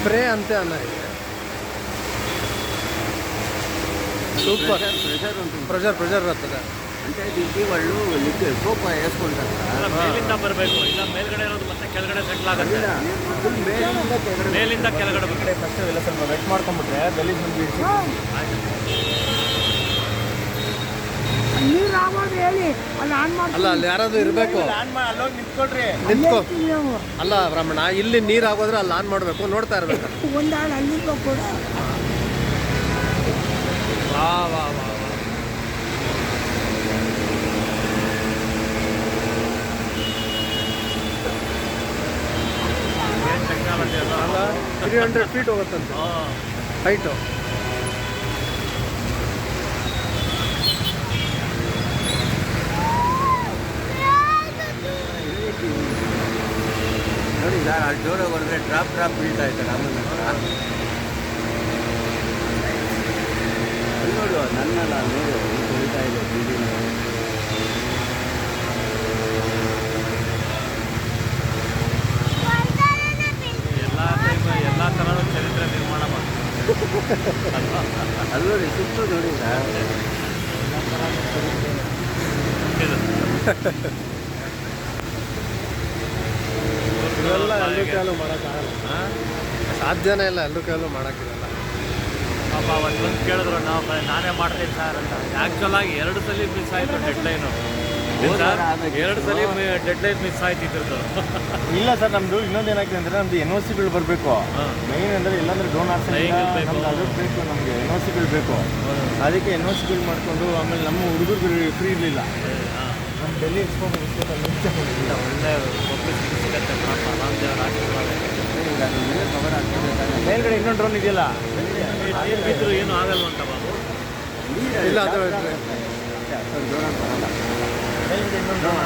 Spray అంతే అన్న ఇది సూపర్ ప్రెషర్ ఉంటుంది ప్రెషర్ ప్రెషర్ వస్తుందా అంటే దీనికి వాళ్ళు లిక్విడ్ సోప్ వేసుకుంటారు ಅಲ್ಲ, ಮೇಲಿಂದ ಬರಬೇಕು ಇಲ್ಲ ಮೇಲ್ಗಡೆ ಇರೋದು ಮತ್ತೆ ಕೆಳಗಡೆ ಸೆಟ್ಲ್ ಆಗುತ್ತೆ ಫುಲ್ ಮೇಲಿಂದ ಕೆಳಗಡೆ ಮೇಲಿಂದ ಕೆಳಗಡೆ ಬರುತ್ತೆ ಫಸ್ಟ್ ಎಲ್ಲ ಸ್ವಲ್ಪ ವೆಟ್ ಮಾಡ್ಕೊಂಡ್ಬಿಟ್ರೆ ಗಲೀಜ್ ಬಂದು ಆಗೋದು ಹೇಳಿ ಅಲ್ಲಿ ಆನ್ ಅಲ್ಲ ಅಲ್ಲಿ ಯಾರಾದ್ರೂ ಇರಬೇಕು. ಅಲ್ಲೋಗಿ ನಿಂತ್ಕೊಡ್ರಿ ನಿಂತ್ಕೊ. ಮಾಡ್ತೀವಿ ನಾವು. ಅಲ್ಲ ಬ್ರಾಹ್ಮಣ ಇಲ್ಲಿ ನೀರು ಆಗೋದ್ರೆ ಅಲ್ಲಿ ಆನ್ ಮಾಡಬೇಕು ನೋಡ್ತಾ ಇರ್ಬೇಕು. ಒಂದಾಳು ಅಲ್ಲಿಂದ ಕೂಡ. ವಾ ವಾ ವಾ ವಾ. ಏನ್ ಟೆಕ್ನಾಲಜಿ ಅಲ್ಲ ಅಲ್ಲ ತ್ರೀ ಹಂಡ್ರೆಡ್ ಫೀಟ್ ಹೋಗುತ್ತಂತೆ. ಹೈಟು ನೋಡಿ ಸರ್ ಅಲ್ಲಿ ಜೋರಾಗಿ ಹೊಡೆದ್ರೆ ಡ್ರಾಪ್ ಡ್ರಾಪ್ ಬೀಳ್ತಾ ಇದೆ ಆಮೇಲೆ ಹತ್ರ. ಅಲ್ಲಿ ನೋಡು ನನ್ನಲ್ಲ ನೋಡು ಬೀಳ್ತಾ ಇದೆ ಬಿಲ್ಡಿಂಗ್ ಎಲ್ಲ ಟೈಮ್ ಎಲ್ಲ ಥರದ ಚರಿತ್ರೆ ನಿರ್ಮಾಣ ಮಾಡ್ತಾರೆ ಅಲ್ಲಿ ನೋಡಿ ಸುತ್ತು ನೋಡಿ ಸರ್ ಇದು. ಇವೆಲ್ಲ ಎಲ್ಲರೂ ಕೈಯಲ್ಲೂ ಮಾಡೋಕ್ಕಾಗಲ್ಲ? ಸಾಧ್ಯನೇ ಇಲ್ಲ ಎಲ್ಲರೂ ಕೈಯಲ್ಲೂ ಮಾಡೋಕ್ಕಿರಲ್ಲ. ಪಾಪ ಒಂದು ಬಂದು ಕೇಳಿದ್ರು ನಾವು ನಾನೇ ಮಾಡ್ತೀನಿ ಸರ್ ಅಂತ. ಆ್ಯಕ್ಚುಲ್ ಆಗಿ ಎರಡು ಸಲ ಮಿಸ್ ಆಯಿತು ಡೆಡ್ ಲೈನು ಎರಡು ಸಲ ಡೆಡ್ ಲೈನ್ ಮಿಸ್ ಆಯ್ತು ಇದ್ರದ್ದು ಇಲ್ಲ ಸರ್ ನಮ್ದು ಇನ್ನೊಂದು ಏನಾಗ್ತದೆ ಅಂದ್ರೆ ನಮ್ದು ಎನ್ ಒ ಸಿಗಳು ಬರಬೇಕು. ಮೈನ್ ಅಂದ್ರೆ ಇಲ್ಲಾಂದ್ರೆ ಡ್ರೋನ್. ನಮ್ದು ಅದು ಬೇಕು ನಮಗೆ ಎನ್ ಒ ಸಿಗಳು ಬೇಕು. ಅದಕ್ಕೆ ಎನ್ ಒ ಸಿಗಳು ಮಾಡಿಕೊಂಡು ಆಮೇಲೆ ನಮ್ಮ ಹುಡುಗರು ಫ್ರೀ ಇರಲಿಲ್ಲ. ನಮ್ಮ ಡೆಲ್ಲಿ ಎಕ್ಸ್ಪೋ ಇಲ್ಲ ಒಳ್ಳೆ ಮೇಲ್ಗಡೆ ಇನ್ನೊಂದು ಡ್ರೋನ್ ಇದೆಯಲ್ಲ? ಏನು ಬಿದ್ದರೂ ಆಗಲ್ಲ ಆಗಲ್ವಂತ ಬಾಬು ಇಲ್ಲ ಅದು ಮೇಲ್ಗಡೆ ಇನ್ನೊಂದು ಡ್ರೋನ್